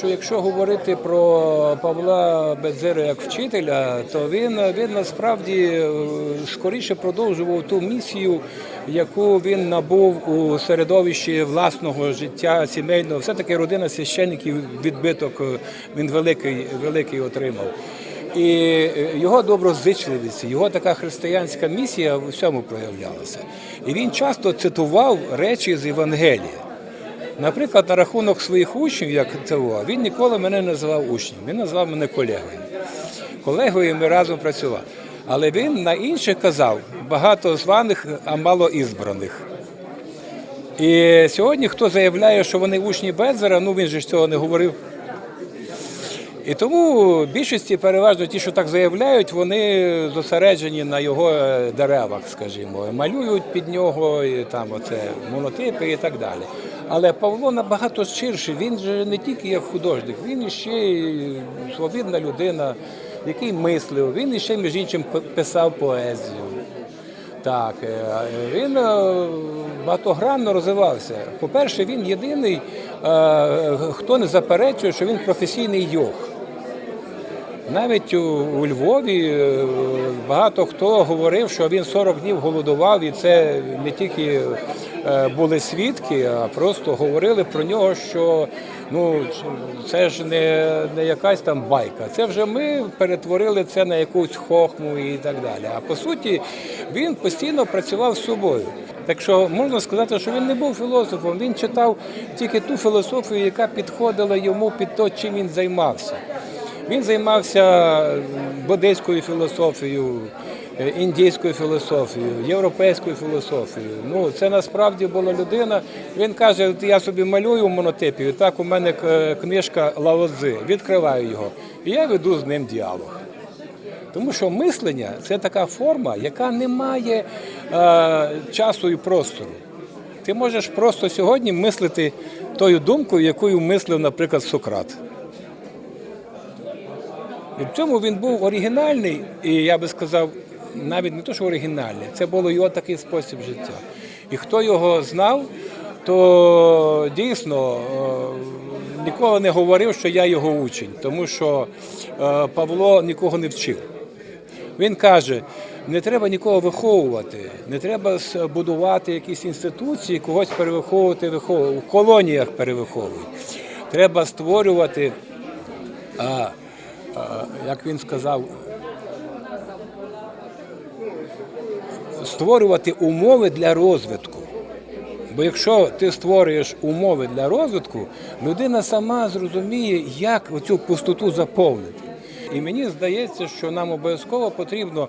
Що Якщо говорити про Павла Бедзера як вчителя, то він, він насправді е, скоріше продовжував ту місію, яку він набув у середовищі власного життя сімейного. Все-таки родина священників відбиток е, він великий, великий отримав. І е, його доброзичливість, його така християнська місія в усьому проявлялася. І він часто цитував речі з Євангелія. Наприклад, на рахунок своїх учнів, як ТО, він ніколи мене не називав учнем, він назвав мене колегою. Колегою ми разом працювали. Але він на інших казав багато званих, а мало ізбраних. І сьогодні хто заявляє, що вони учні Бедзера, ну він же ж цього не говорив. І тому більшості, переважно ті, що так заявляють, вони зосереджені на його е, деревах, скажімо, малюють під нього і там оце монотипи і так далі. Але Павло набагато ширше. Він же не тільки як художник, він іще й свобідна людина, який мислив. Він іще, між іншим, писав поезію. Так, е, він е, багатогранно розвивався. По-перше, він єдиний, е, хто не заперечує, що він професійний йог. Навіть у, Львові багато хто говорив, що він 40 днів голодував, і це не тільки були свідки, а просто говорили про нього, що ну це ж не, не якась там байка. Це вже ми перетворили це на якусь хохму і так далі. А по суті, він постійно працював з собою. Так що можна сказати, що він не був філософом, він читав тільки ту філософію, яка підходила йому під те, чим він займався. Він займався буддийською філософією, е, індійською філософією, європейською філософією. Ну, це насправді була людина. Він каже: я собі малюю в монотипі, і так у мене е, книжка Лаози, відкриваю його, і я веду з ним діалог. Тому що мислення це така форма, яка не має е, часу і простору. Ти можеш просто сьогодні мислити тою думкою, якою мислив, наприклад, Сократ. І в цьому він був оригінальний, і я би сказав, навіть не то, що оригінальний, це було його такий спосіб життя. І хто його знав, то дійсно е, ніколи не говорив, що я його учень, тому що е, Павло нікого не вчив. Він каже: не треба нікого виховувати, не треба будувати якісь інституції, когось перевиховувати, виховувати. В колоніях перевиховують. Треба створювати як він сказав, створювати умови для розвитку. Бо якщо ти створюєш умови для розвитку, людина сама зрозуміє, як оцю пустоту заповнити. І мені здається, що нам обов'язково потрібно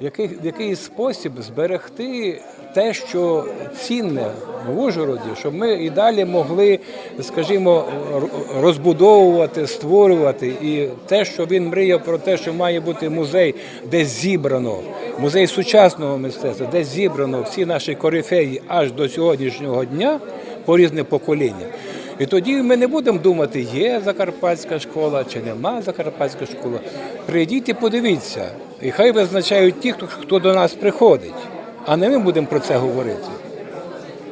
в який, в якийсь спосіб зберегти те, що цінне в Ужгороді, щоб ми і далі могли, скажімо, розбудовувати, створювати. І те, що він мріяв про те, що має бути музей, де зібрано, музей сучасного мистецтва, де зібрано всі наші корифеї аж до сьогоднішнього дня по різним поколінням. І тоді ми не будемо думати, є закарпатська школа чи нема закарпатська школа. Прийдіть і подивіться. І хай визначають ті, хто, хто до нас приходить, а не ми будемо про це говорити.